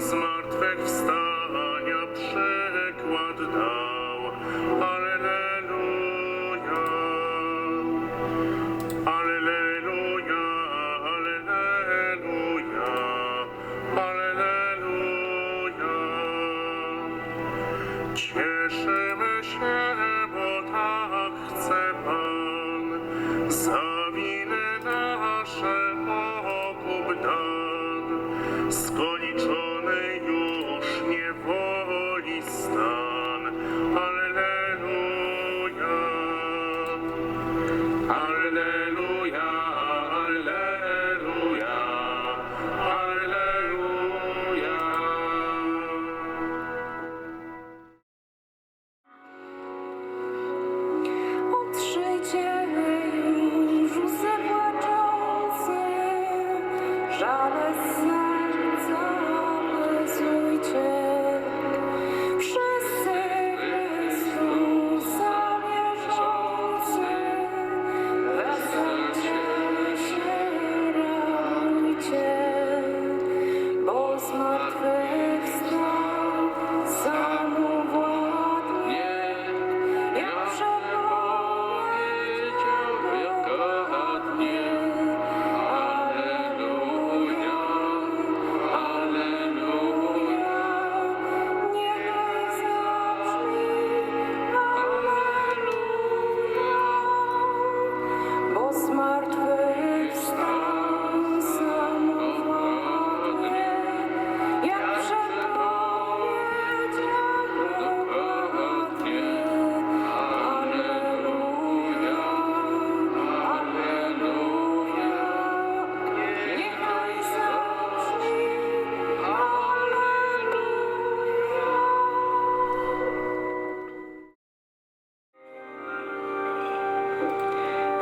zmartwychwstania przykład dał.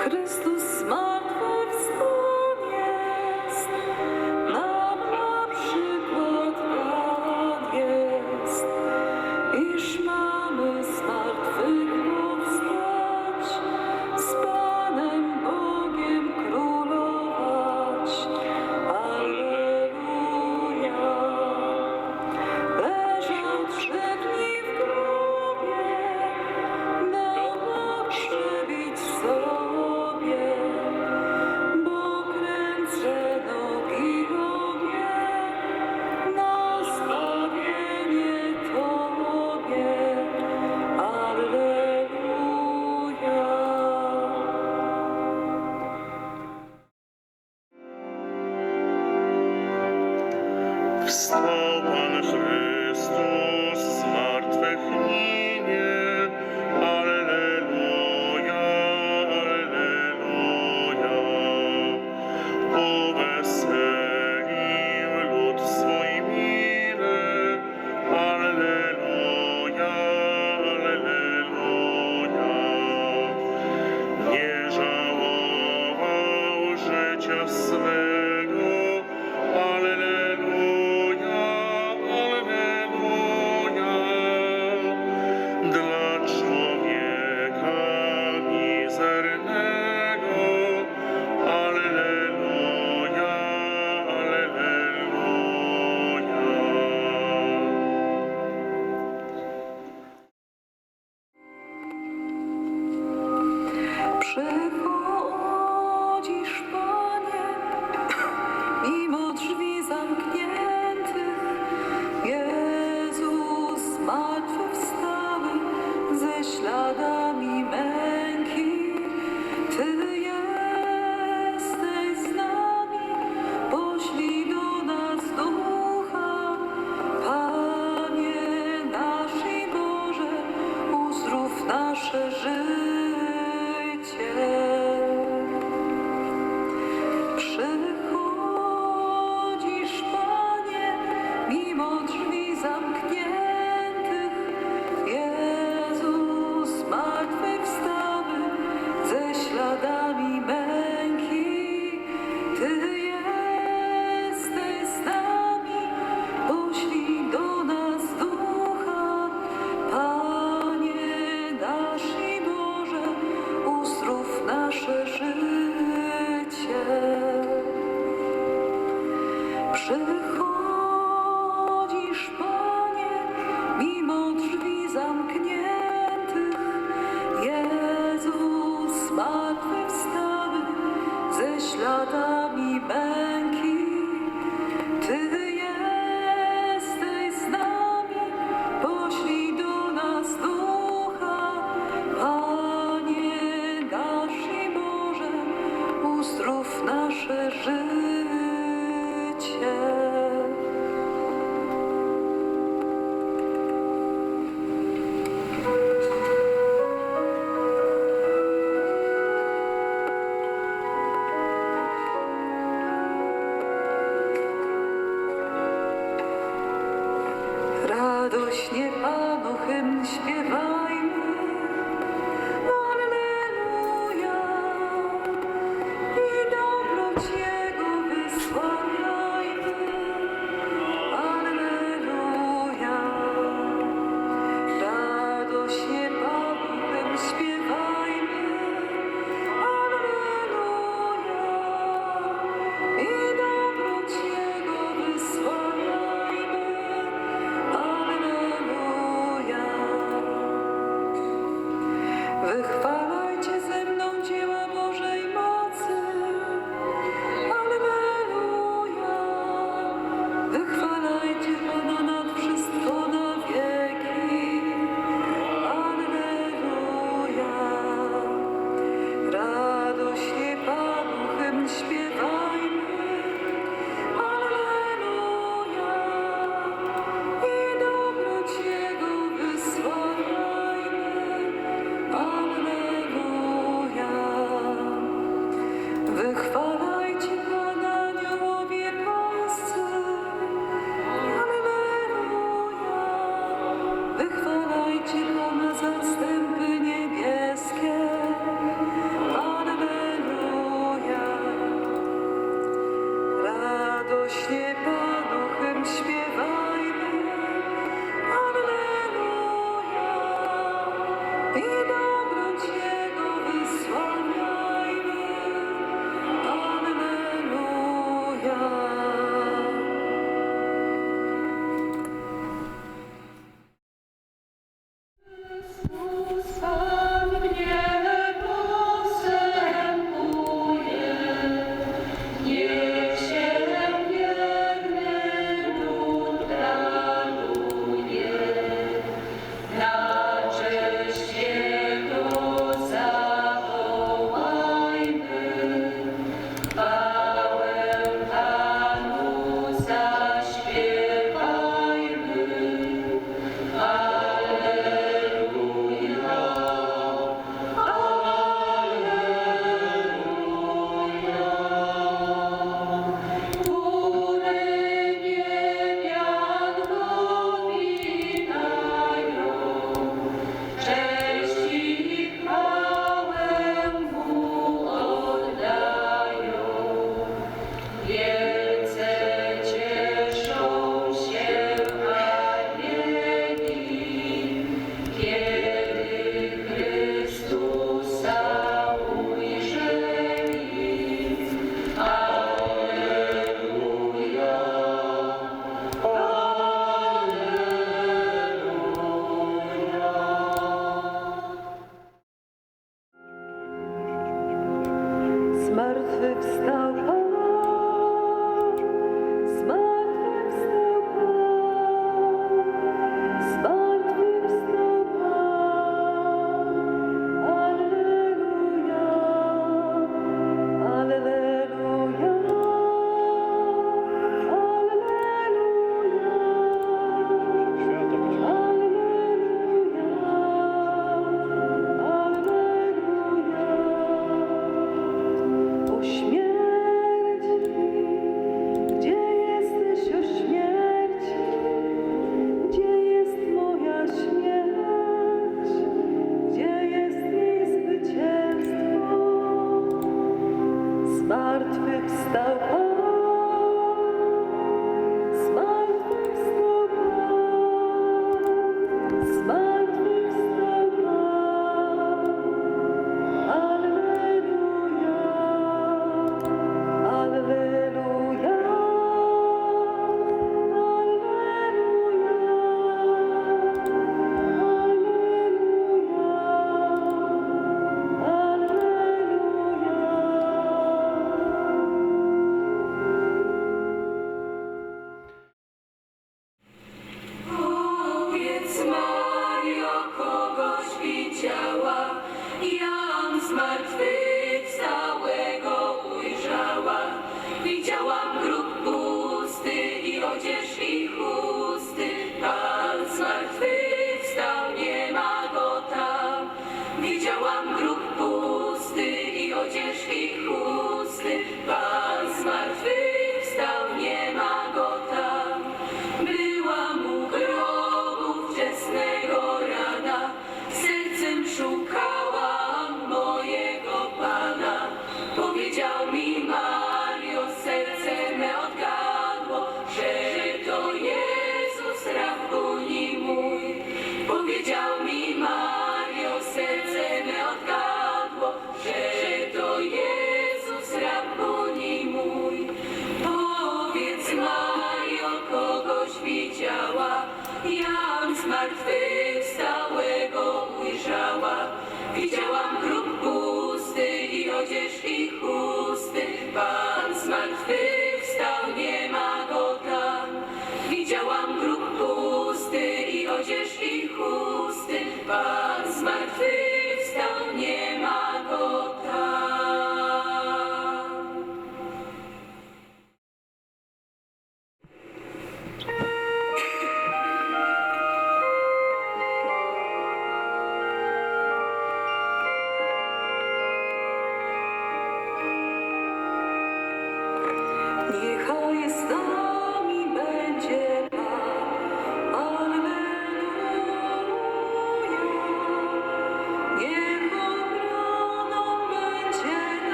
Christus, zmarł. Слава Христу. Nasze życie. Хвала хочеш і хочеш. jak zmartwychwstałego ujrzała. Widziałam grób pusty i odzież ich pusty.